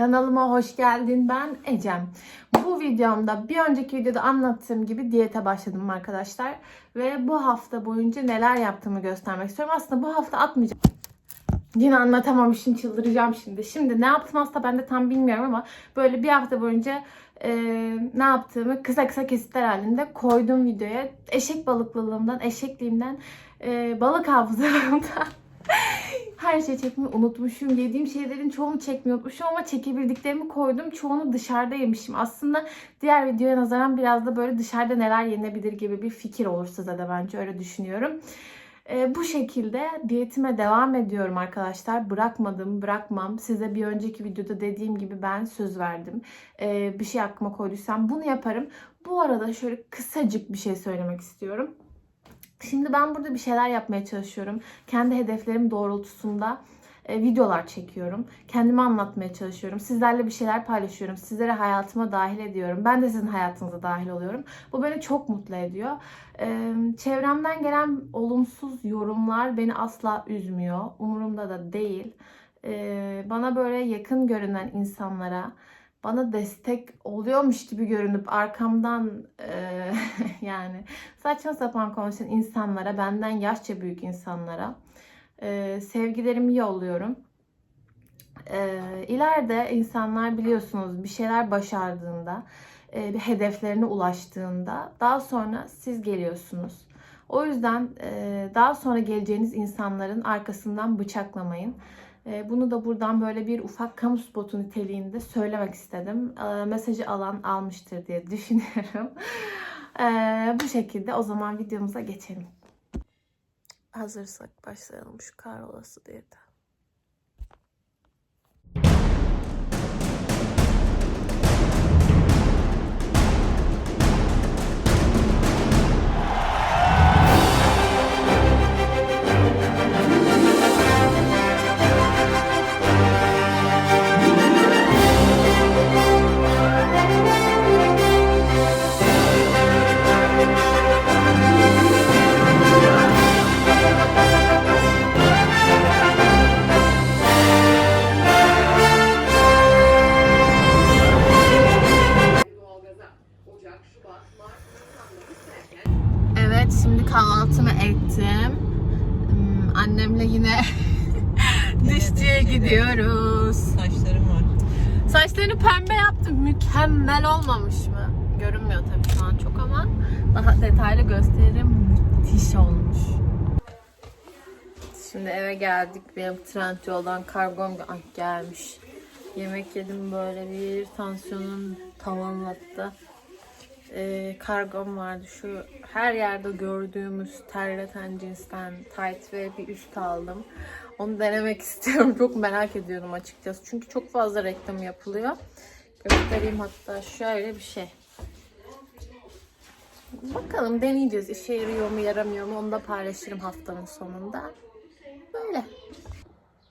Kanalıma hoş geldin. Ben Ecem. Bu videomda bir önceki videoda anlattığım gibi diyete başladım arkadaşlar. Ve bu hafta boyunca neler yaptığımı göstermek istiyorum. Aslında bu hafta atmayacağım. Yine anlatamamışım çıldıracağım şimdi. Şimdi ne yaptım aslında ben de tam bilmiyorum ama böyle bir hafta boyunca e, ne yaptığımı kısa kısa kesitler halinde koydum videoya. Eşek balıklılığımdan, eşekliğimden, e, balık hafızalığımdan her şeyi çekmeyi unutmuşum. Yediğim şeylerin çoğunu çekmeyi unutmuşum ama çekebildiklerimi koydum. Çoğunu dışarıda yemişim. Aslında diğer videoya nazaran biraz da böyle dışarıda neler yenebilir gibi bir fikir olur size de bence öyle düşünüyorum. Ee, bu şekilde diyetime devam ediyorum arkadaşlar. Bırakmadım, bırakmam. Size bir önceki videoda dediğim gibi ben söz verdim. Ee, bir şey aklıma koyduysam bunu yaparım. Bu arada şöyle kısacık bir şey söylemek istiyorum. Şimdi ben burada bir şeyler yapmaya çalışıyorum. Kendi hedeflerim doğrultusunda e, videolar çekiyorum. Kendimi anlatmaya çalışıyorum. Sizlerle bir şeyler paylaşıyorum. Sizlere hayatıma dahil ediyorum. Ben de sizin hayatınıza dahil oluyorum. Bu beni çok mutlu ediyor. E, çevremden gelen olumsuz yorumlar beni asla üzmüyor. Umurumda da değil. E, bana böyle yakın görünen insanlara bana destek oluyormuş gibi görünüp arkamdan e, yani saçma sapan konuşan insanlara, benden yaşça büyük insanlara e, sevgilerimi yolluyorum. E, ileride insanlar biliyorsunuz bir şeyler başardığında, e, bir hedeflerine ulaştığında daha sonra siz geliyorsunuz. O yüzden e, daha sonra geleceğiniz insanların arkasından bıçaklamayın. E, Bunu da buradan böyle bir ufak kamu spotu niteliğinde söylemek istedim. E, Mesajı alan almıştır diye düşünüyorum. E, Bu şekilde o zaman videomuza geçelim. Hazırsak başlayalım şu kar olası diyete. Gidiyoruz. Saçlarım var. Saçlarını pembe yaptım. Mükemmel olmamış mı? Görünmüyor tabii şu an çok ama daha detaylı gösteririm. Müthiş olmuş. Şimdi eve geldik. Benim Trendyol'dan kargom Ay, gelmiş. Yemek yedim böyle bir tansiyonum tavanlattı. Ee, kargom vardı. Şu her yerde gördüğümüz terleten cinsten tight ve bir üst aldım. Onu denemek istiyorum. Çok merak ediyorum açıkçası. Çünkü çok fazla reklam yapılıyor. Göstereyim hatta şöyle bir şey. Bakalım deneyeceğiz. İşe yarıyor mu yaramıyor mu onu da paylaşırım haftanın sonunda. Böyle.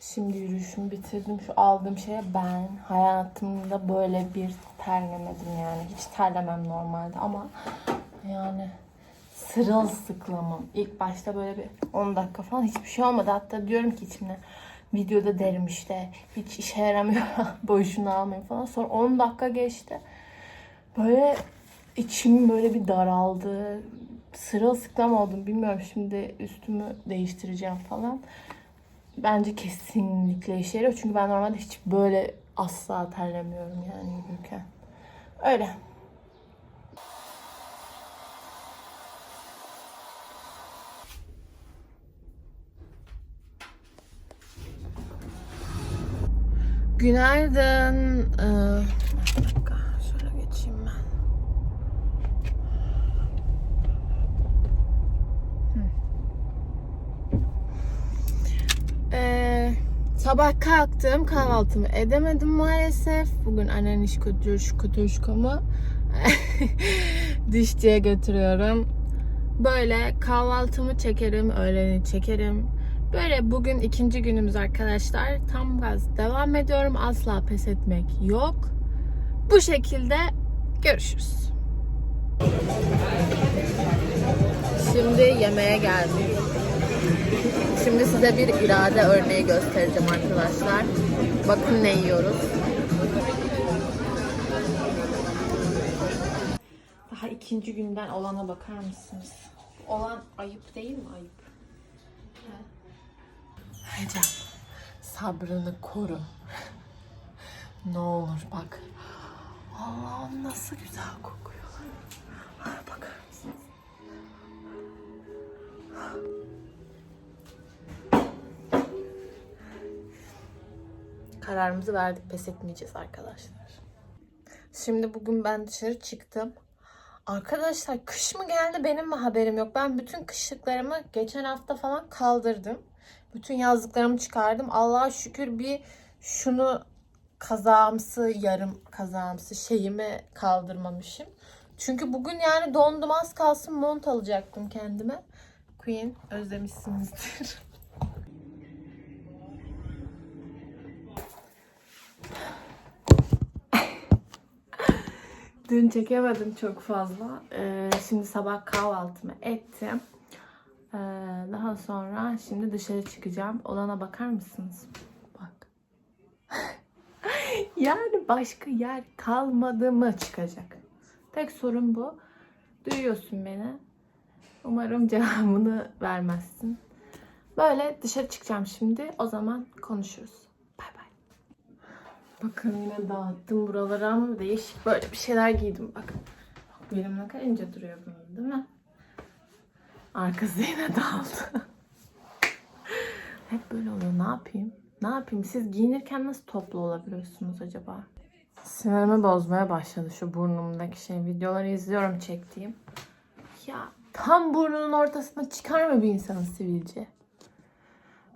Şimdi yürüyüşümü bitirdim. Şu aldığım şeye ben hayatımda böyle bir terlemedim yani. Hiç terlemem normalde ama yani sırılsıklamam. İlk başta böyle bir 10 dakika falan hiçbir şey olmadı. Hatta diyorum ki içimde videoda derim işte hiç işe yaramıyor boşuna almayın falan. Sonra 10 dakika geçti. Böyle içim böyle bir daraldı. Sırılsıklam oldum. Bilmiyorum şimdi üstümü değiştireceğim falan. Bence kesinlikle işe yarıyor. Çünkü ben normalde hiç böyle asla terlemiyorum yani yürürken. Öyle. Günaydın. Ee, şöyle geçeyim ben. Ee, sabah kalktım kahvaltımı edemedim maalesef. Bugün annen iş kutuş kutuşkamı dişçiye götürüyorum. Böyle kahvaltımı çekerim, öğleni çekerim. Böyle bugün ikinci günümüz arkadaşlar. Tam gaz devam ediyorum. Asla pes etmek yok. Bu şekilde görüşürüz. Şimdi yemeğe geldim. Şimdi size bir irade örneği göstereceğim arkadaşlar. Bakın ne yiyoruz. Daha ikinci günden olana bakar mısınız? Olan ayıp değil mi ayıp? Ecem sabrını koru. ne olur bak. Allah'ım nasıl güzel kokuyorlar. Ay, Bakar mısınız? Kararımızı verdik pes etmeyeceğiz arkadaşlar. Şimdi bugün ben dışarı çıktım. Arkadaşlar kış mı geldi benim mi haberim yok. Ben bütün kışlıklarımı geçen hafta falan kaldırdım. Bütün yazlıklarımı çıkardım. Allah'a şükür bir şunu kazağımsı yarım kazağımsı şeyimi kaldırmamışım. Çünkü bugün yani dondum az kalsın mont alacaktım kendime. Queen özlemişsinizdir. Dün çekemedim çok fazla. Ee, şimdi sabah kahvaltımı ettim. Ee, daha sonra şimdi dışarı çıkacağım. Olana bakar mısınız? Bak. yani başka yer kalmadı mı çıkacak? Tek sorun bu. Duyuyorsun beni. Umarım cevabını vermezsin. Böyle dışarı çıkacağım şimdi. O zaman konuşuruz. Bakın yine dağıttım buraları ama değişik böyle bir şeyler giydim. Bak. Bak benim ne kadar ince duruyor bunun değil mi? Arkası yine dağıldı. Hep böyle oluyor. Ne yapayım? Ne yapayım? Siz giyinirken nasıl toplu olabiliyorsunuz acaba? Sinirimi bozmaya başladı şu burnumdaki şey. Videoları izliyorum çektiğim. Ya tam burnunun ortasına çıkar mı bir insanın sivilce?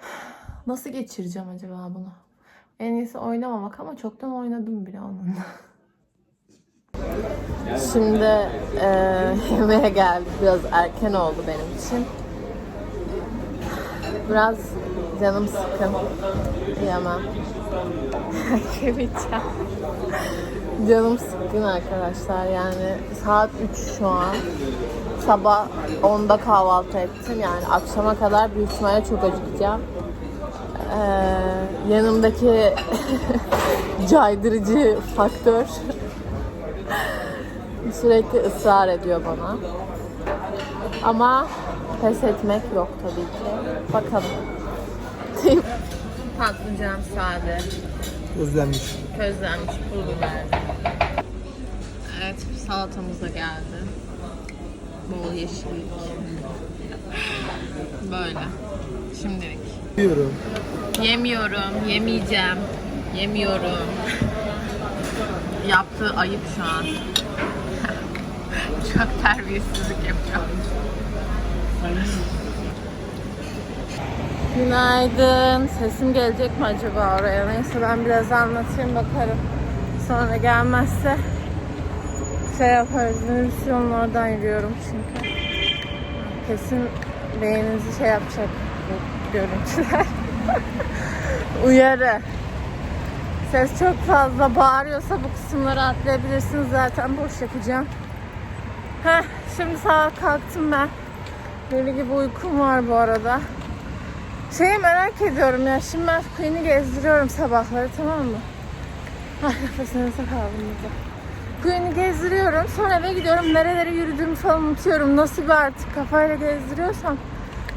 Nasıl geçireceğim acaba bunu? En iyisi oynamamak ama çoktan oynadım bile onunla. Şimdi e, yemeğe geldik. Biraz erken oldu benim için. Biraz canım sıkkın. Yemem. Yemeyeceğim. canım sıkkın arkadaşlar. Yani saat 3 şu an. Sabah 10'da kahvaltı ettim. Yani akşama kadar büyük ihtimalle çok acıkacağım. Ee, yanımdaki caydırıcı faktör sürekli ısrar ediyor bana. Ama pes etmek yok tabii ki. Bakalım. Patlıcan sade, Özlenmiş. közlenmiş pul biber. Evet, salatamız da geldi. Bol yeşillik. Böyle. Şimdilik. Diyorum. Yemiyorum, yemeyeceğim. Yemiyorum. Yaptığı ayıp şu an. Çok terbiyesizlik yapıyor. Günaydın. Sesim gelecek mi acaba oraya? Neyse ben biraz anlatayım bakarım. Sonra gelmezse şey yaparız. Nürisyonun oradan yürüyorum çünkü. Kesin beyninizi şey yapacak görüntüler. Uyarı. Ses çok fazla bağırıyorsa bu kısımları atlayabilirsiniz. Zaten boş yapacağım. Heh, şimdi sabah kalktım ben. Deli gibi uykum var bu arada. Şeyi merak ediyorum ya. Şimdi ben Queen'i gezdiriyorum sabahları tamam mı? Ay nefese kaldım burada. Queen'i gezdiriyorum. Sonra eve gidiyorum. Nerelere yürüdüğümü falan unutuyorum. Nasıl bir artık kafayla gezdiriyorsam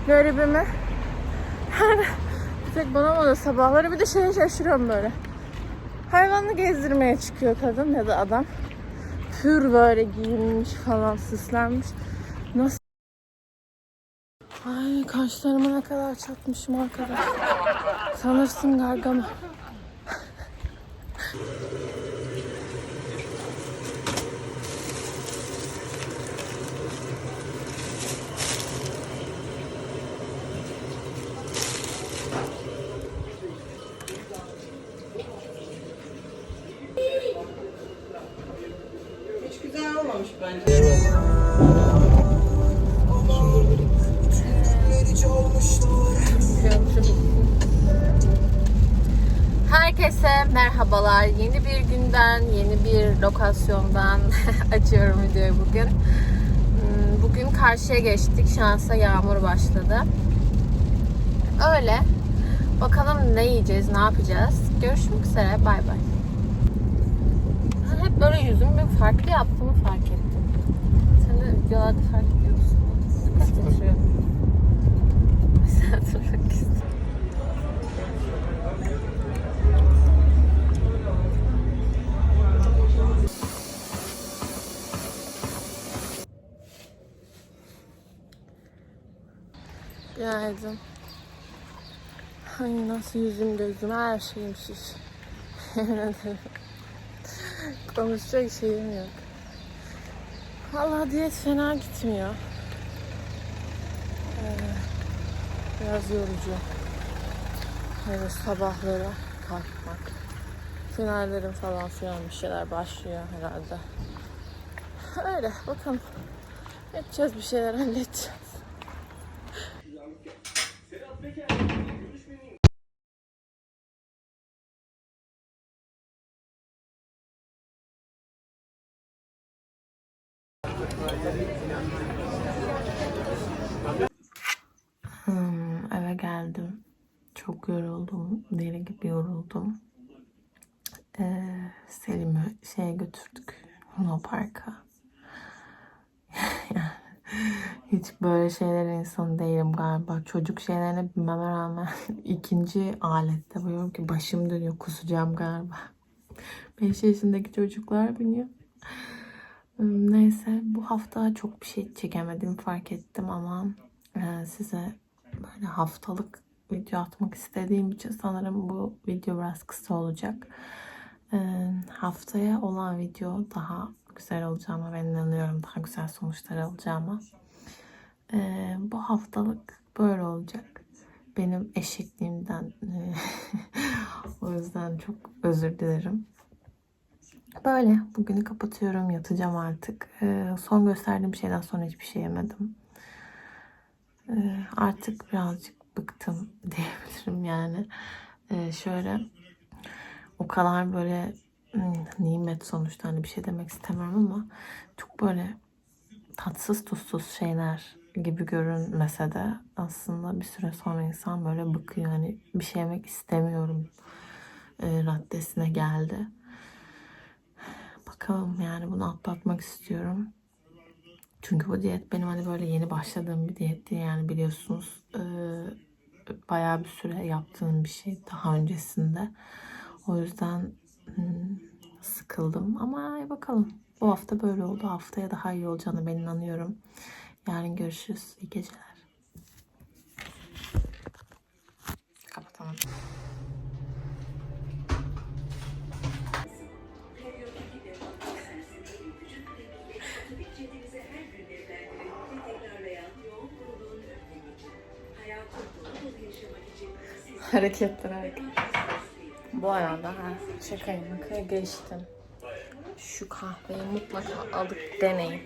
garibimi. Yani tek bana oluyor sabahları bir de şeye şaşırıyorum böyle. Hayvanını gezdirmeye çıkıyor kadın ya da adam. Pür böyle giyinmiş falan süslenmiş. Nasıl? Ay kaşlarıma ne kadar çatmışım arkadaş. Sanırsın gargama. Merhabalar. Yeni bir günden, yeni bir lokasyondan açıyorum videoyu bugün. Hmm, Bugün karşıya geçtik. Şansa yağmur başladı. Öyle. Bakalım ne yiyeceğiz, ne yapacağız. Görüşmek üzere. Bay bay. hep böyle yüzümü farklı yaptığımı fark ettim. Sen de videolarda fark ediyor musun? Mesela hatırlamak istiyorum. Günaydın. Ay nasıl yüzüm gözüm her şeyim şiş. Konuşacak şeyim yok. Vallahi diyet fena gitmiyor. Ee, biraz yorucu. Böyle sabahlara kalkmak. Finallerim falan filan bir şeyler başlıyor herhalde. Öyle bakalım. Edeceğiz bir şeyler halledeceğiz. Hmm, eve geldim. Çok yoruldum. Deli gibi yoruldum. Ee, Selim'i şeye götürdük. Luna Park'a. Hiç böyle şeyler insanı değilim galiba. Çocuk şeylerine bilmeme rağmen ikinci alette buluyorum ki başım dönüyor. Kusacağım galiba. 5 yaşındaki çocuklar biniyor. Hmm, Neyse bu hafta çok bir şey çekemedim fark ettim ama e, size böyle haftalık video atmak istediğim için sanırım bu video biraz kısa olacak. E, haftaya olan video daha güzel olacağıma ben inanıyorum. Daha güzel sonuçlar alacağıma. E, bu haftalık böyle olacak. Benim eşekliğimden e, o yüzden çok özür dilerim. Böyle bugünü kapatıyorum yatacağım artık. E, son gösterdiğim şeyden sonra hiçbir şey yemedim. Ee, artık birazcık bıktım diyebilirim yani. Ee, şöyle o kadar böyle nimet sonuçta hani bir şey demek istemiyorum ama çok böyle tatsız tuzsuz şeyler gibi görünmese de aslında bir süre sonra insan böyle bıkıyor. Hani bir şey yemek istemiyorum e, raddesine geldi. Bakalım yani bunu atlatmak istiyorum. Çünkü bu diyet benim hani böyle yeni başladığım bir diyetti yani biliyorsunuz e, bayağı bir süre yaptığım bir şey daha öncesinde. O yüzden hmm, sıkıldım ama bakalım. Bu hafta böyle oldu. Haftaya daha iyi olacağını ben inanıyorum. Yarın görüşürüz. İyi geceler. Siz Hareketler hareket. Bu arada ha, şakayı makaya geçtim. Şu kahveyi mutlaka alıp deneyin.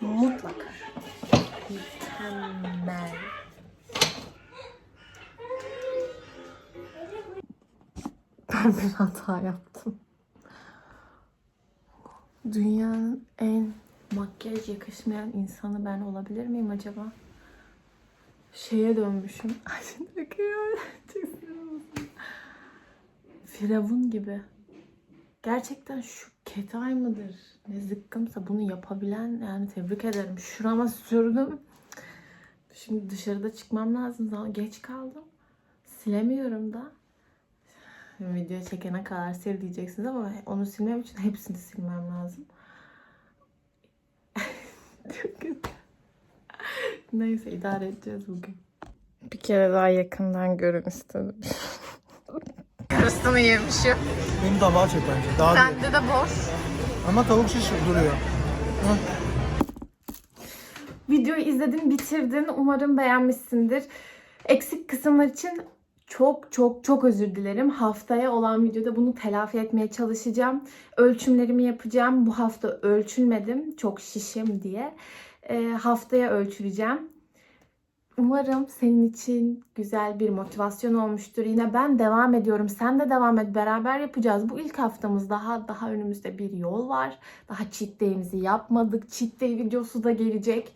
Mutlaka. Mükemmel. Ben bir hata yaptım. Dünyanın en makyaj yakışmayan insanı ben olabilir miyim acaba? Şeye dönmüşüm. Ay şimdi. Firavun gibi. Gerçekten şu ketay mıdır? Ne zıkkımsa bunu yapabilen yani tebrik ederim. Şurama sürdüm. Şimdi dışarıda çıkmam lazım. Daha geç kaldım. Silemiyorum da. Video çekene kadar sil diyeceksiniz ama onu silmem için hepsini silmem lazım. Çok. Neyse idare edeceğiz bugün. Bir kere daha yakından görün istedim. Yarısını yemişim. Benim tabağı çek bence. Daha. Sende de boş. Ama tavuk şiş duruyor. Hı. Videoyu izledin, bitirdin. Umarım beğenmişsindir. Eksik kısımlar için çok çok çok özür dilerim. Haftaya olan videoda bunu telafi etmeye çalışacağım. Ölçümlerimi yapacağım. Bu hafta ölçülmedim. Çok şişim diye. Ee, haftaya ölçüleceğim. Umarım senin için güzel bir motivasyon olmuştur. Yine ben devam ediyorum. Sen de devam et. Beraber yapacağız. Bu ilk haftamız daha daha önümüzde bir yol var. Daha cheat day'imizi yapmadık. Cheat day videosu da gelecek.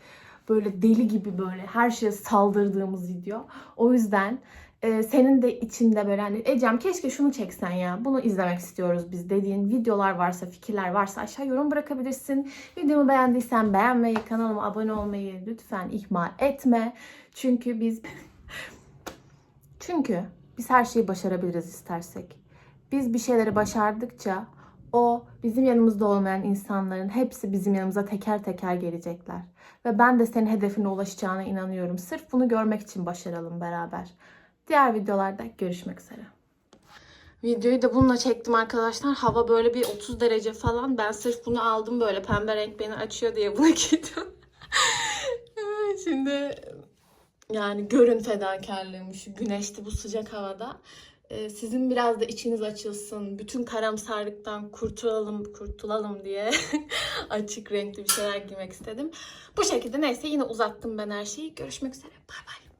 Böyle deli gibi böyle her şeye saldırdığımız video. O yüzden e, senin de içinde böyle hani Ecem keşke şunu çeksen ya bunu izlemek istiyoruz biz dediğin videolar varsa fikirler varsa aşağı yorum bırakabilirsin. Videomu beğendiysen beğenmeyi kanalıma abone olmayı lütfen ihmal etme. Çünkü biz çünkü biz her şeyi başarabiliriz istersek. Biz bir şeyleri başardıkça o bizim yanımızda olmayan insanların hepsi bizim yanımıza teker teker gelecekler. Ve ben de senin hedefine ulaşacağına inanıyorum. Sırf bunu görmek için başaralım beraber. Diğer videolarda görüşmek üzere. Videoyu da bununla çektim arkadaşlar. Hava böyle bir 30 derece falan. Ben sırf bunu aldım böyle pembe renk beni açıyor diye bunu giydim. Şimdi yani görün fedakarlığımı şu güneşte bu sıcak havada. Ee, sizin biraz da içiniz açılsın. Bütün karamsarlıktan kurtulalım, kurtulalım diye açık renkli bir şeyler giymek istedim. Bu şekilde neyse yine uzattım ben her şeyi. Görüşmek üzere. Bay bay.